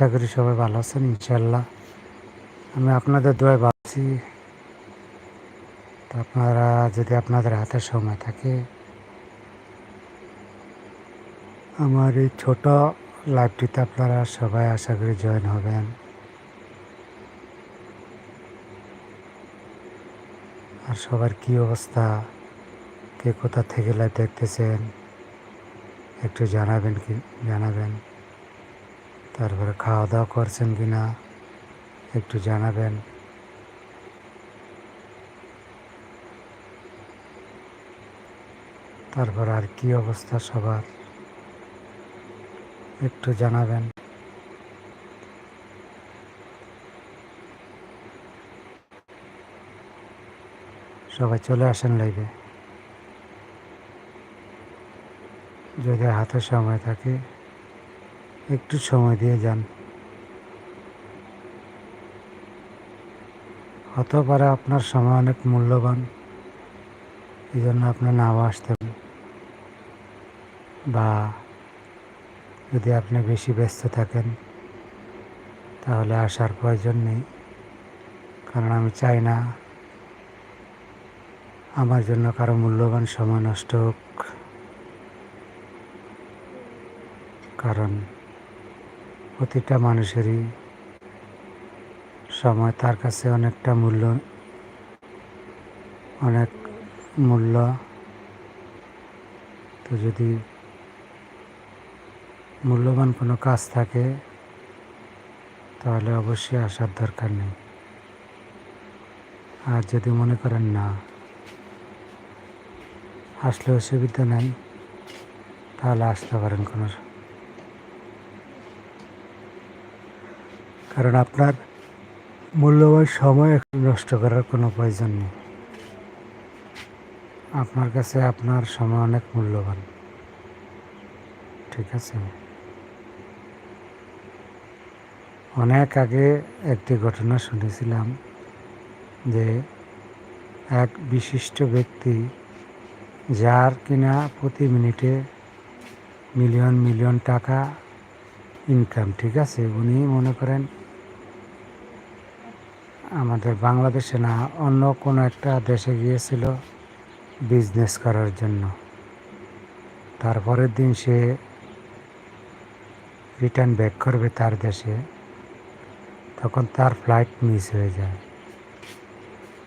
আশা করি সবাই ভালো আছেন ইনশাল্লাহ আমি আপনাদের দোয়ায় ভাবছি তো আপনারা যদি আপনাদের হাতে সময় থাকে, আমার এই ছোট লাইভটিতে আপনারা সবাই আশা করি জয়েন হবেন। আর সবার কি অবস্থা? কে কোথা থেকে লাইভ দেখতেছেন? একটু জানাবেন কি, জানাবেন। তারপরে খাওয়া দাওয়া করছেন কি না একটু জানাবেন। তারপর আর কি অবস্থা সবার? একটু জানাবেন। সবাই চলে আসেন লাইভে। যদি হাতে সময় থাকে একটু সময় দিয়ে যান। হতে পারে আপনার সময় অনেক মূল্যবান। এই জন্য আপনি নাও আসতে। বা যদি আপনি বেশি ব্যস্ত থাকেন, তাহলে আসার প্রয়োজন নেই। কারণ আমি চাই না আমার জন্য কারও মূল্যবান সময় নষ্ট হোক। কারণ প্রতিটা মানুষেরই সময় তার কাছে অনেকটা মূল্য, অনেক মূল্য। তো যদি মূল্যবান কোনো কাজ থাকে, তাহলে অবশ্যই আসার দরকার নেই। আর যদি মনে করেন না, আসলে অসুবিধা নাই, তাহলে আসতে পারেন কোনো কারণ আপনার মূল্যবান সময় এখন নষ্ট করার কোনো প্রয়োজন নেই। আপনার কাছে আপনার সময় অনেক মূল্যবান। ঠিক আছে? অনেক আগে একটি ঘটনা শুনেছিলাম যে এক বিশিষ্ট ব্যক্তি যার কিনা প্রতি মিনিটে মিলিয়ন মিলিয়ন টাকা ইনকাম ঠিক আছে? উনি মনে করেন আমাদের বাংলাদেশে না, অন্য কোনো একটা দেশে গিয়েছিল বিজনেস করার জন্য। তারপরের দিন সে রিটার্ন ব্যাক করবে তার দেশে। তখন তার ফ্লাইট মিস হয়ে যায়।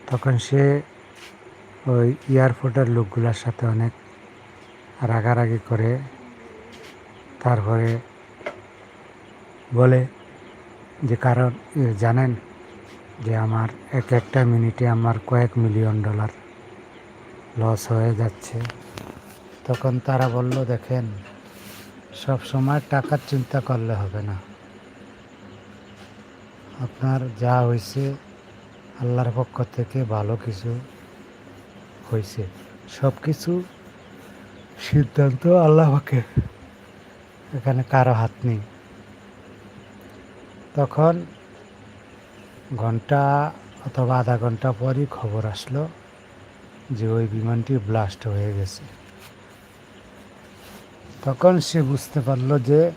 তখন সে ওই এয়ারপোর্টের লোকগুলোর সাথে অনেক রাগারাগি করে, তারপরে বলে যে, কারণ জানেন যে আমার এক একটা মিনিটে আমার কয়েক মিলিয়ন ডলার লস হয়ে যাচ্ছে। তখন তারা বলল, দেখেন, সব সময় টাকার চিন্তা করলে হবে না। আপনার যা হয়েছে আল্লাহর পক্ষ থেকে ভালো কিছু হয়েছে। সব কিছু সিদ্ধান্ত আল্লাহকে এখানে কারও হাত নেই। তখন ঘণ্টা অথবা আধা ঘণ্টা পরই খবর আসলো যে ওই বিমানটি ব্লাস্ট হয়ে গেছে। তখন সে বুঝতে পারল যে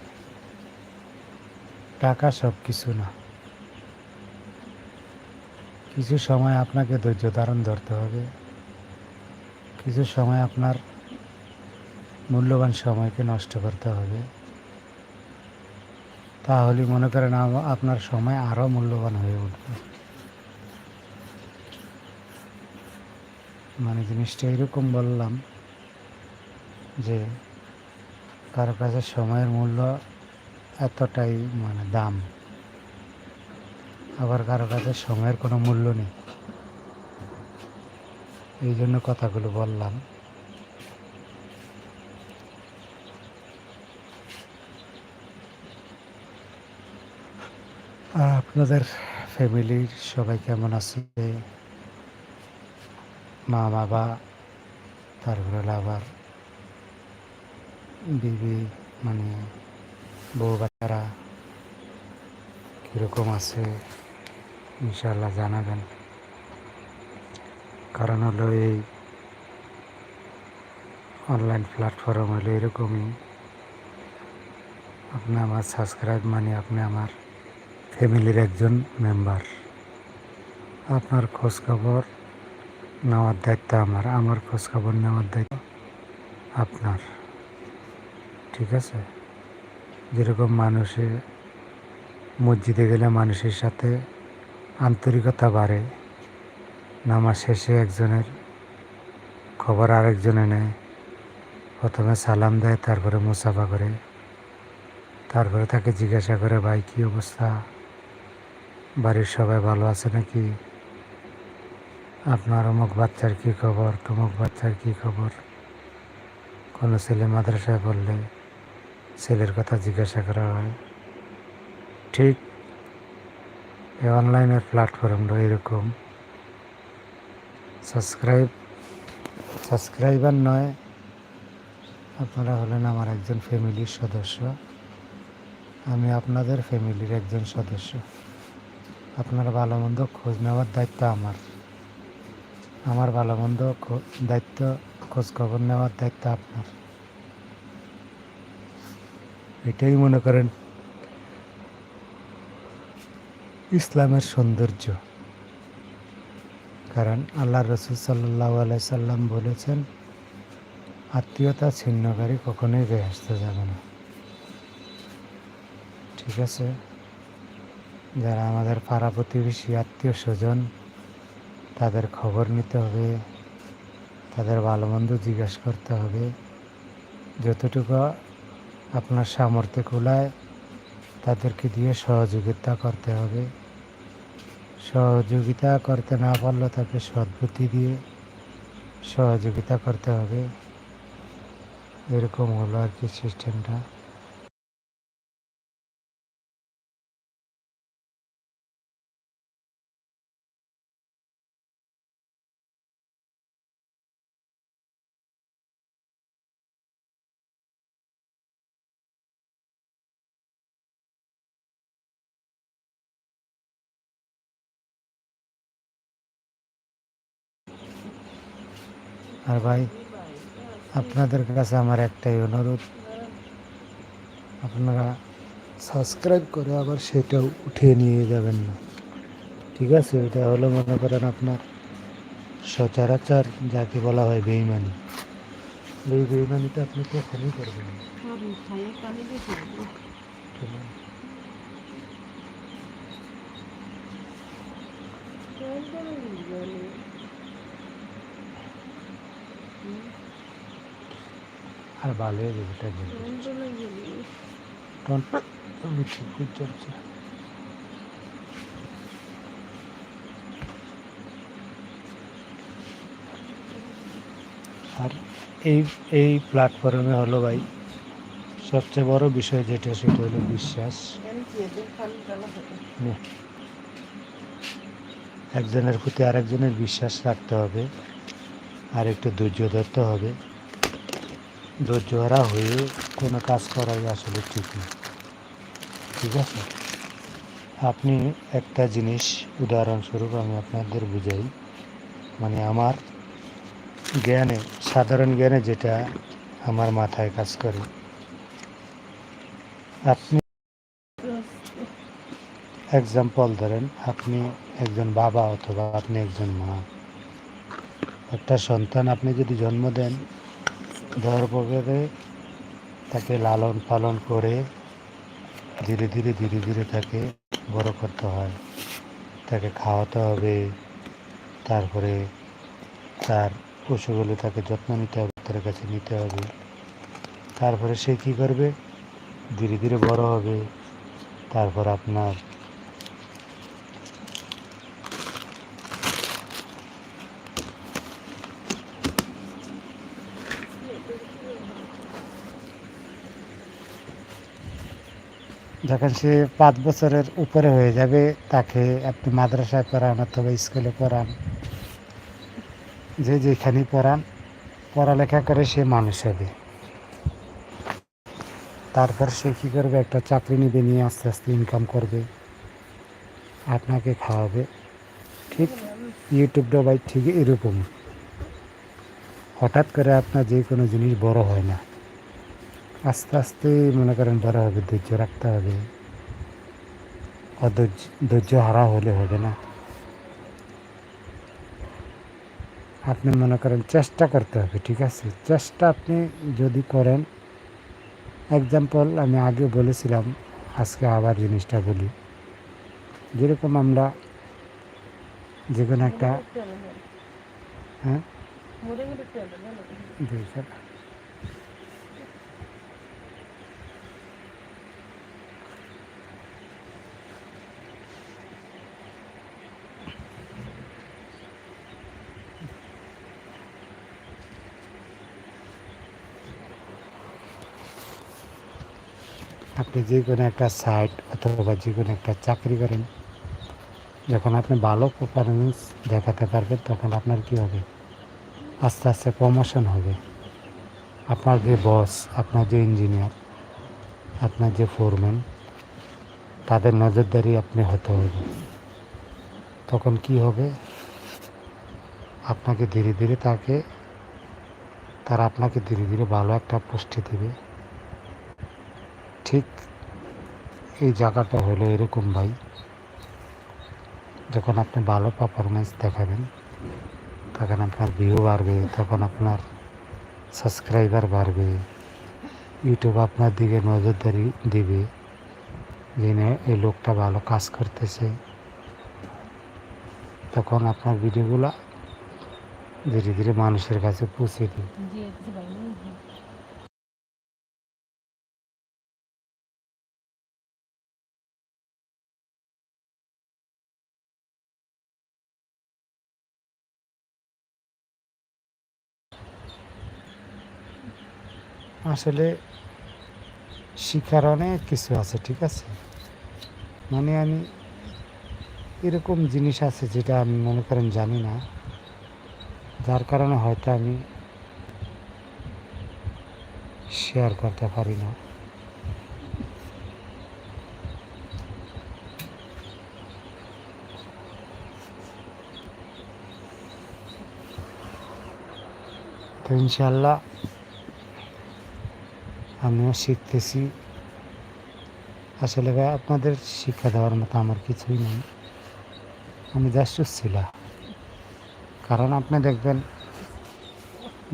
টাকা সব কিছু না। কিছু সময় আপনাকে ধৈর্য ধারণ ধরতে হবে। কিছু সময় আপনার মূল্যবান সময়কে নষ্ট করতে হবে। তাহলে মনে করেন আপনার সময় আরও মূল্যবান হয়ে উঠবে। মানে জিনিসটা এরকম বললাম যে কারও কাছে সময়ের মূল্য এতটাই মানে দাম, আবার কারও কাছে সময়ের কোনো মূল্য নেই। এই জন্য কথাগুলো বললাম। আপনাদের ফ্যামিলির সবাই কেমন আছে? মা, বাবা, তারপরে আবার বিবি মানে বউ, বাচ্চারা কীরকম আছে ইনশাল্লাহ জানাবেন। কারণ হলো এই অনলাইন প্ল্যাটফর্ম হলো এরকমই। আপনি আমার সাবস্ক্রাইব মানে আপনি আমার ফ্যামিলির একজন মেম্বার। আপনার খোঁজখবর নেওয়ার দায়িত্ব আমার। আমার খোঁজখবর নেওয়ার দায়িত্ব আপনার। ঠিক আছে? যেরকম মানুষে মসজিদে গেলে মানুষের সাথে আন্তরিকতা বাড়ে, নামাজ শেষে একজনের খবর আরেকজনে নেয়, প্রথমে সালাম দেয়, তারপরে মুসাফা করে, তারপরে তাকে জিজ্ঞাসা করে, ভাই, কী অবস্থা? বাড়ির সবাই ভালো আছে নাকি? আপনার অমুক বাচ্চার কী খবর? তমুক বাচ্চার কী খবর? কোনো ছেলে মাদ্রাসায় পড়লে ছেলের কথা জিজ্ঞাসা করা হয়? ঠিক, এই অনলাইনের প্ল্যাটফর্মটা এরকম। সাবস্ক্রাইব, সাবস্ক্রাইবার নয়, আপনারা হলেন আমার একজন ফ্যামিলির সদস্য। আমি আপনাদের ফ্যামিলির একজন সদস্য। আপনার ভালো মন্দ খোঁজ নেওয়ার দায়িত্ব আমার। আমার ভালো মন্দ দায়িত্ব খোঁজ খবর নেওয়ার দায়িত্ব আপনার। এটাই মনে করেন ইসলামের সৌন্দর্য। কারণ আল্লাহ রসুল সাল্লাহ সাল্লাম বলেছেন, আত্মীয়তা ছিন্নকারী কখনোই বেহেস্ত যাবে না। ঠিক আছে? যারা আমাদের পাড়া প্রতিবেশী, আত্মীয় স্বজন, তাদের খবর নিতে হবে, তাদের ভালো মন্দ জিজ্ঞাসা করতে হবে। যতটুকু আপনার সামর্থ্য কুলায় তাদেরকে দিয়ে সহযোগিতা করতে হবে। সহযোগিতা করতে না পারলে তাকে সদ্বুদ্ধি দিয়ে সহযোগিতা করতে হবে। এরকম হলো আর কি সিস্টেমটা। আর ভাই, আপনাদের কাছে আমার একটাই অনুরোধ। আপনারা সাবস্ক্রাইব করে আবার সেটাও উঠিয়ে নিয়ে যাবেন না। ঠিক আছে, এটা হলো মনে করেন আপনার সচরাচর যাকে বলা হয় বেইমানি। এই বেইমানিটা আপনি কখনই করবেন না। আমি খাইয়ে পানি দিয়েছি ঠিক আছে? আর ভালো হয়ে যাবে। আর এই এই প্ল্যাটফর্মে হলো ভাই, সবচেয়ে বড় বিষয় যেটা, সেটা হলো বিশ্বাস। একজনের প্রতি আরেকজনের বিশ্বাস রাখতে হবে আর একটু ধৈর্য ধরতে হবে। ধৈর্যহারা হয়ে কোনো কাজ করাই আসলে ঠিক না। ঠিক আছে? আপনি একটা জিনিস উদাহরণস্বরূপ আমি আপনাদের বুঝাই। মানে আমার জ্ঞানে, সাধারণ জ্ঞানে যেটা আমার মাথায় কাজ করে। আপনি এক্সাম্পল ধরেন, আপনি একজন বাবা অথবা আপনি একজন মা। একটা সন্তান আপনি যদি জন্ম দেন পরে তাকে লালন পালন করে ধীরে ধীরে ধীরে ধীরে তাকে বড় করতে হয়। তাকে খাওয়াতে হবে। তারপরে তার পশুগুলো তাকে যত্ন নিতে হবে, তার কাছে নিতে হবে। তারপরে সে কী করবে? ধীরে ধীরে বড় হবে। তারপর আপনার যখন সে পাঁচ বছরের উপরে হয়ে যাবে, তাকে আপনি মাদ্রাসায় পড়ান অথবা স্কুলে পড়ান, যে যেখানে পড়ান, পড়ালেখা করে সে মানুষ হবে। তারপর সে কী করবে? একটা চাকরি নিবে, নিয়ে আস্তে আস্তে ইনকাম করবে, আপনাকে খাওয়াবে। ঠিক ইউটিউব ভাই ঠিক এরকম। হঠাৎ করে আপনার যে কোনো জিনিস বড় হয় না। আস্তে আস্তে মনে করেন বড় হবে ধৈর্য রাখতে হবে। অধৈর্য ধৈর্য হারা হলে হবে না। আপনি মনে করেন চেষ্টা করতে হবে ঠিক আছে? চেষ্টা আপনি যদি করেন এক্সাম্পল আমি আগে বলেছিলাম আজকে আবার জিনিসটা বলি। যেরকম আমরা যে কোনো একটা হ্যাঁ? আপনি যে কোনো একটা সাইট অথবা যে কোনো একটা চাকরি করেন, যখন আপনি ভালো পারফরমেন্স দেখাতে পারবেন, তখন আপনার কি হবে? আস্তে আস্তে প্রমোশন হবে। আপনার যে বস আপনার যে ইঞ্জিনিয়ার আপনার যে ফোরম্যান তাদের নজরদারি আপনি হতে হবে। তখন কি হবে? আপনাকে ধীরে ধীরে তাকে, তারা আপনাকে ধীরে ধীরে ভালো একটা পুষ্টি দেবে। ঠিক এই জায়গাটা হলো এরকম ভাই। যখন আপনি ভালো পারফরমেন্স দেখাবেন, তখন আপনার ভিউ বাড়বে, তখন আপনার সাবস্ক্রাইবার বাড়বে ইউটিউব আপনার দিকে নজরদারি দিবে যে এই লোকটা ভালো কাজ করতেছে। তখন আপনার ভিডিওগুলো ধীরে ধীরে মানুষের কাছে পৌঁছে দেবে। আসলে শিখার অনেক কিছু আছে, ঠিক আছে? মানে আমি এরকম জিনিস আছে যেটা আমি মনে করেন জানি না। যার কারণে হয়তো আমি শেয়ার করতে পারি না। তো ইনশাল্লাহ আমিও শিখতেছি। আসলে ভাই, আপনাদের শিক্ষা দেওয়ার মতো আমার কিছুই নেই। আমি জাস্ট ছিলাম কারণ আপনি দেখবেন,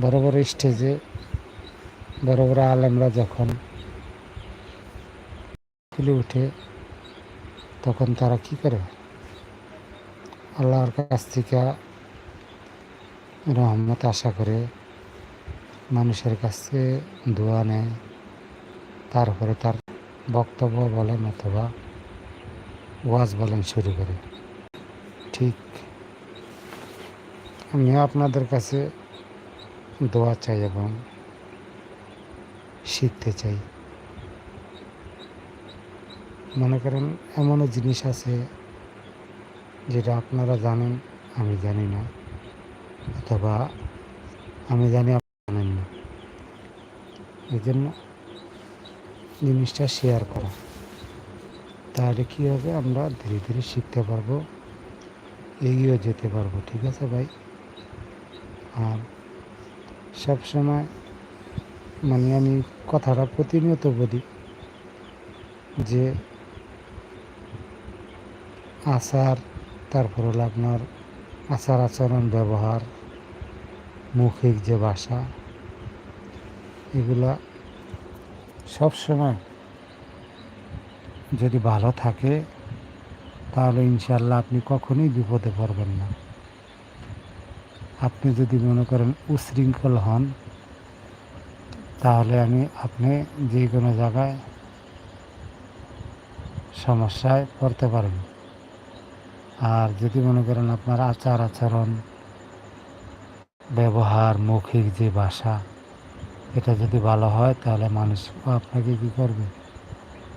বড় বড় স্টেজে বড় বড় আলেমরা যখন তুলে উঠে, তখন তারা কি করে? আল্লাহর কাছ থেকে রহমত আশা করে মানুষের কাছে দোয়া নেয়। তারপরে তার বক্তব্য বলেন অথবা ওয়াজ বলেন শুরু করে। ঠিক। আমিও আপনাদের কাছে দোয়া চাই এবং শিখতে চাই। মনে করেন এমনও জিনিস আছে যেটা আপনারা জানেন, আমি জানি না। অথবা আমি জানি জানেন না। এই জন্য জিনিসটা শেয়ার করা। তাহলে কী হবে? আমরা ধীরে ধীরে শিখতে পারব এগিয়ে যেতে পারব, ঠিক আছে ভাই? আর সবসময় মানে আমি কথাটা প্রতিনিয়ত বলি যে, আচার, তারপর হলো আপনার আচার আচরণ, ব্যবহার, মৌখিক যে ভাষা, এগুলা সব সময় যদি ভালো থাকে, তাহলে ইনশাল্লাহ আপনি কখনোই বিপদে পড়বেন না। আপনি যদি মনে করেন উশৃঙ্খল হন, তাহলে আমি আপনি যে কোনো জায়গায় সমস্যায় পড়তে পারেন। আর যদি মনে করেন আপনার আচার আচরণ, ব্যবহার, মৌখিক যে ভাষা এটা যদি ভালো হয়, তাহলে মানুষ আপনাকে কী করবে?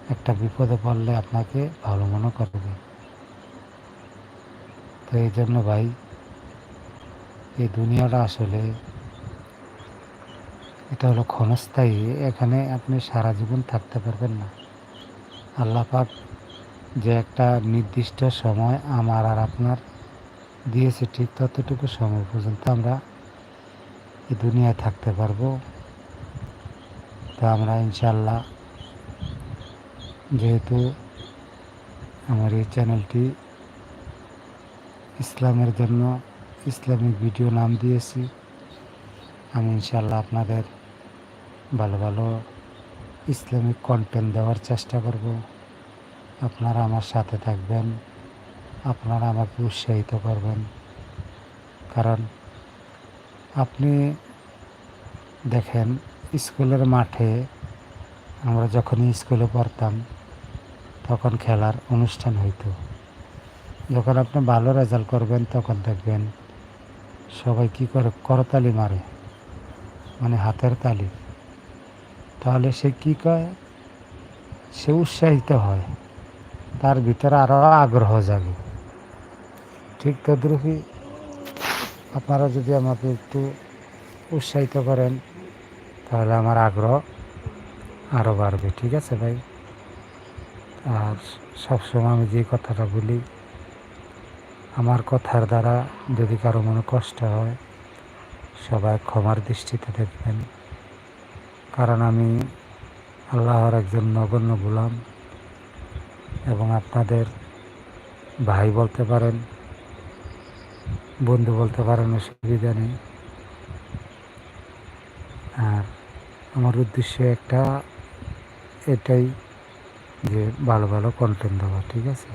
একটা বিপদে পড়লে আপনাকে ভালো মনে করবে। তো এই জন্য ভাই, এই দুনিয়াটা আসলে এটা হলো ক্ষণস্থায়ী। এখানে আপনি সারা জীবন থাকতে পারবেন না। আল্লাহ পাক যে একটা নির্দিষ্ট সময় আমার আর আপনার দিয়েছে, ঠিক ততটুকু সময় পর্যন্ত আমরা এই দুনিয়ায় থাকতে পারব। তো আমরা ইনশাল্লাহ যেহেতু আমার এই চ্যানেলটি ইসলামের জন্য ইসলামিক ভিডিও নাম দিয়েছি, আমি ইনশাল্লাহ আপনাদের ভালো ভালো ইসলামিক কন্টেন্ট দেওয়ার চেষ্টা করব। আপনারা আমার সাথে থাকবেন, আপনারা আমাকে উৎসাহিত করবেন। কারণ আপনি দেখেন স্কুলের মাঠে আমরা যখনই স্কুলে পড়তাম, তখন খেলার অনুষ্ঠান হইতো। যখন আপনি ভালো রেজাল্ট করবেন, তখন দেখবেন সবাই কি করে করতালি মারে মানে হাতের তালি। তাহলে সে কি কয়? সে উৎসাহিত হয়, তার ভিতরে আরও আগ্রহ জাগে। ঠিক তদ্রুপই আপনারা যদি আমাকে একটু উৎসাহিত করেন তাহলে আমার আগ্রহ আরও বাড়বে, ঠিক আছে ভাই? আর সবসময় আমি যে কথাটা বলি, আমার কথার দ্বারা যদি কারও মনে কষ্ট হয়, সবাই ক্ষমার দৃষ্টিতে দেখবেন। কারণ আমি আল্লাহর একজন নগণ্য গোলাম এবং আপনাদের ভাই বলতে পারেন, বন্ধু বলতে পারেন, অসুবিধা নেই। আর আমার উদ্দেশ্য একটা, এটাই যে ভালো ভালো কন্টেন্ট দেওয়া, ঠিক আছে?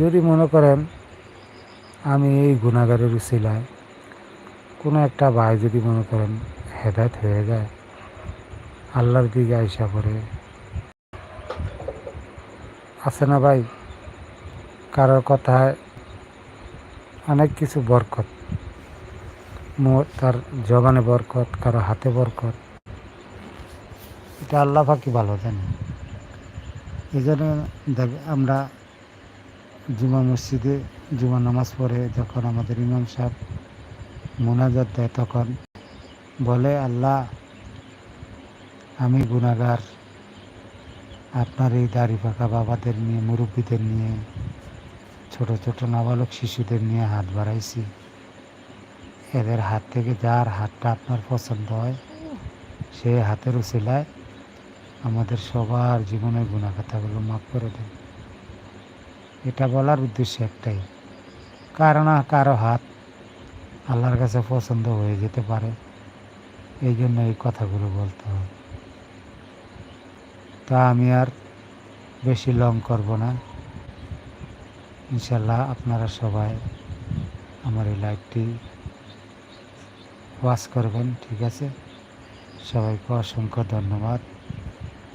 যদি মনে করেন আমি এই গুণাগারের উচিলায় কোনো একটা ভাই যদি মনে করেন হেদায়ত হয়ে যায়, আল্লাহর দিকে আইসা করে আছে না ভাই? কারোর কথায় অনেক কিছু বরকত তার জবানে বরকত, কারও হাতে বরকত এটা আল্লাহ পাকি ভালো জানে এই জন্য দেখ, আমরা জুমা মসজিদে জুমা নামাজ পড়ে যখন আমাদের ইমাম সাহেব মোনাজাত দেয়, তখন বলে, আল্লাহ, আমি গুণাগার আপনার এই দাড়ি পাকা বাবাদের নিয়ে, মুরব্বীদের নিয়ে, ছোট ছোট নাবালক শিশুদের নিয়ে হাত বাড়াইছি। এদের হাত থেকে যার হাতটা আপনার পছন্দ হয়, সে হাতের উচিলায় আমাদের সবার জীবনের গুণাখাতাগুলো মাফ করে দেন। এটা বলার উদ্দেশ্য একটাই। কারও না কারও হাত আল্লাহর কাছে পছন্দ হয়ে যেতে পারে। এই জন্য এই কথাগুলো বলতে হয়। তা আমি আর বেশি লং করব না। ইনশাল্লাহ আপনারা সবাই আমার এই লাইভটি ওয়াচ করবেন, ঠিক আছে? সবাইকে অসংখ্য ধন্যবাদ।